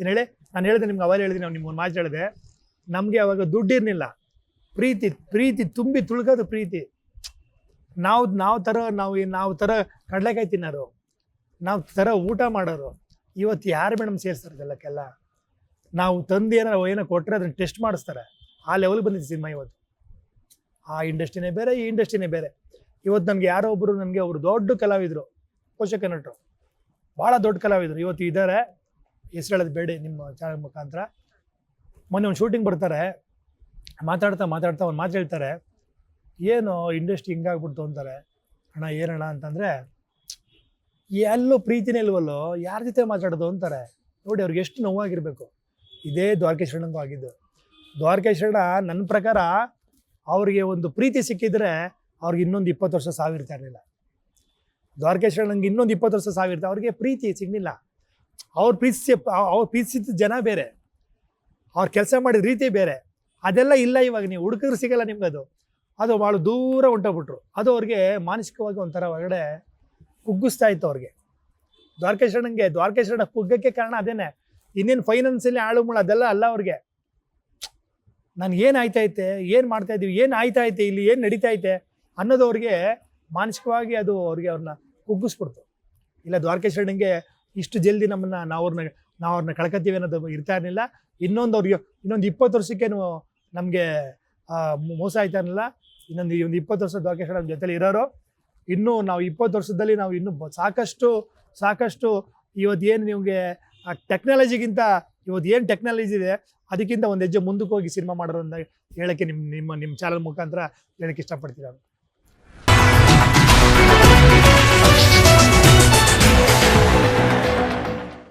ಏನು ಹೇಳಿ? ನಾನು ಹೇಳಿದೆ ನಿಮ್ಗೆ ಅವಾಗ ಹೇಳಿದೆ ನಾವು ನಿಮ್ಗೆ ಒಂದು ಮಾತು ಹೇಳಿದೆ. ನಮಗೆ ಅವಾಗ ದುಡ್ಡು ಇರಲಿಲ್ಲ. ಪ್ರೀತಿ ಪ್ರೀತಿ ತುಂಬಿ ತುಳ್ಕೋದು ಪ್ರೀತಿ. ನಾವು ನಾವು ತರ, ನಾವು ನಾವು ತರ ಕಡಲೆಕಾಯಿ ತಿನ್ನೋರು, ನಾವು ತರ ಊಟ ಮಾಡೋರು, ಇವತ್ತು ಯಾರು ಮೇಡಮ್ ಸೇರಿಸ್ತಾರೆ ಇದೆಲ್ಲಕ್ಕೆಲ್ಲ ನಾವು ತಂದು ಏನೋ ಏನೋ ಕೊಟ್ಟರೆ ಅದನ್ನ ಟೆಸ್ಟ್ ಮಾಡಿಸ್ತಾರೆ. ಆ ಲೆವೆಲ್ಗೆ ಬಂದಿದೆ ಸಿನಿಮಾ ಇವತ್ತು. ಆ ಇಂಡಸ್ಟ್ರಿನೇ ಬೇರೆ, ಈ ಇಂಡಸ್ಟ್ರಿನೇ ಬೇರೆ. ಇವತ್ತು ನಮ್ಗೆ ಯಾರೋ ಒಬ್ಬರು ನಮಗೆ ಅವರು ದೊಡ್ಡ ಕಲಾವಿದರು, ಪೋಷಕ ನಟರು. ಭಾಳ ದೊಡ್ಡ ಕಲಾವಿದರು. ಇವತ್ತು ಇದ್ದಾರೆ ಹೆಸರು ಹೇಳೋದು ಬೇಡಿ ನಿಮ್ಮ ಚಾನಲ್ ಮುಖಾಂತರ. ಮೊನ್ನೆ ಒಂದು ಶೂಟಿಂಗ್ ಬರ್ತಾರೆ ಮಾತಾಡ್ತಾ ಮಾತಾಡ್ತಾ ಒಂದು ಮಾತು ಹೇಳ್ತಾರೆ, ಏನು ಇಂಡಸ್ಟ್ರಿ ಹಿಂಗಾಗ್ಬಿಡ್ತು ಅಂತಾರೆ. ಅಣ್ಣ, ಏನಣ್ಣ ಅಂತಂದರೆ, ಎಲ್ಲೂ ಪ್ರೀತಿನೇ ಇಲ್ವಲ್ಲೋ, ಯಾರ ಜೊತೆ ಮಾತಾಡೋದು ಅಂತಾರೆ. ನೋಡಿ, ಅವ್ರಿಗೆ ಎಷ್ಟು ನೋವಾಗಿರಬೇಕು. ಇದೇ ದ್ವಾರಕೇಶ್ವರನಿಗೂ ಆಗಿದ್ದು. ದ್ವಾರಕೇಶ್ವರಣ ನನ್ನ ಪ್ರಕಾರ ಅವ್ರಿಗೆ ಒಂದು ಪ್ರೀತಿ ಸಿಕ್ಕಿದ್ರೆ ಅವ್ರಿಗೆ ಇನ್ನೊಂದು ಇಪ್ಪತ್ತು ವರ್ಷ ಸಾವಿರ್ತಾ ಇರಲಿಲ್ಲ. ದ್ವಾರಕೇಶ್ವರನಿಗೆ ಇನ್ನೊಂದು ಇಪ್ಪತ್ತು ವರ್ಷ ಸಾವಿರ್ತಾ, ಅವ್ರಿಗೆ ಪ್ರೀತಿ ಸಿಗಲಿಲ್ಲ. ಅವ್ರು ಪ್ರೀತಿಸಿ, ಅವ್ರು ಪ್ರೀತಿಸಿದ ಜನ ಬೇರೆ. ಅವ್ರು ಕೆಲಸ ಮಾಡಿದ ರೀತಿ ಬೇರೆ. ಅದೆಲ್ಲ ಇಲ್ಲ ಇವಾಗ, ನೀವು ಹುಡುಕಿದ್ರೆ ಸಿಗಲ್ಲ ನಿಮ್ಗೆ ಅದು. ಅದು ಭಾಳ ದೂರ ಹೊಂಟೋಗ್ಬಿಟ್ರು ಅದು ಅವ್ರಿಗೆ ಮಾನಸಿಕವಾಗಿ ಒಂಥರ ಹೊರಗಡೆ ಕುಗ್ಗಿಸ್ತಾ ಇತ್ತು ಅವ್ರಿಗೆ. ದ್ವಾರಕೇಶ್ವರನಿಗೆ, ದ್ವಾರಕೇಶ್ವರನ ಕುಗ್ಗಕ್ಕೆ ಕಾರಣ ಅದೇನೆ. ಇನ್ನೇನು ಫೈನಾನ್ಸಲ್ಲಿ ಆಳು ಮುಳು ಅದೆಲ್ಲ ಅಲ್ಲ ಅವ್ರಿಗೆ. ನಾನು ಏನು ಆಯ್ತೈತೆ ಏನು ಮಾಡ್ತಾ ಇದ್ದೀವಿ ಏನು ಆಯ್ತಾ ಐತೆ ಇಲ್ಲಿ? ಏನು ನಡೀತಾ ಐತೆ ಅನ್ನೋದು ಅವ್ರಿಗೆ ಮಾನಸಿಕವಾಗಿ ಅದು ಅವ್ರಿಗೆ ಅವ್ರನ್ನ ಕುಗ್ಗಿಸ್ಬಿಡ್ತು. ಇಲ್ಲ, ದ್ವಾರಕೇಶ್ವರನಿಗೆ ಇಷ್ಟು ಜಲ್ದಿ ನಮ್ಮನ್ನ ನಾವು ಅವ್ರನ್ನ ನಾವು ಅವ್ರನ್ನ ಕಳ್ಕೊತೀವಿ ಅನ್ನೋದು ಇರ್ತಾ ಇರಲಿಲ್ಲ. ಇನ್ನೊಂದು ಅವ್ರಿಗೆ, ಇನ್ನೊಂದು ಇಪ್ಪತ್ತು ವರ್ಷಕ್ಕೇನು ನಮಗೆ ಮೋಸ ಆಯ್ತಾನಲ್ಲ ಇನ್ನೊಂದು ಒಂದು ಇಪ್ಪತ್ತು ವರ್ಷದ ದ್ವಾರಕೇಶ್ವರ ನಮ್ಮ ಜೊತೆಲಿ ಇರೋರು. ಇನ್ನೂ ನಾವು ಇಪ್ಪತ್ತು ವರ್ಷದಲ್ಲಿ ನಾವು ಇನ್ನೂ ಸಾಕಷ್ಟು ಸಾಕಷ್ಟು ಇವತ್ತು ಏನು ನಿಮಗೆ, ಆ ಟೆಕ್ನಾಲಜಿಗಿಂತ ಇವತ್ತು ಏನು ಟೆಕ್ನಾಲಜಿ ಇದೆ, ಅದಕ್ಕಿಂತ ಒಂದು ಹೆಜ್ಜೆ ಮುಂದಕ್ಕೆ ಹೋಗಿ ಸಿನಿಮಾ ಮಾಡೋರು ಅಂತ ಹೇಳೋಕ್ಕೆ ನಿಮ್ಮ ನಿಮ್ಮ ನಿಮ್ಮ ಚಾನಲ್ ಮುಖಾಂತರ ಹೇಳೋಕ್ಕೆ ಇಷ್ಟಪಡ್ತೀರ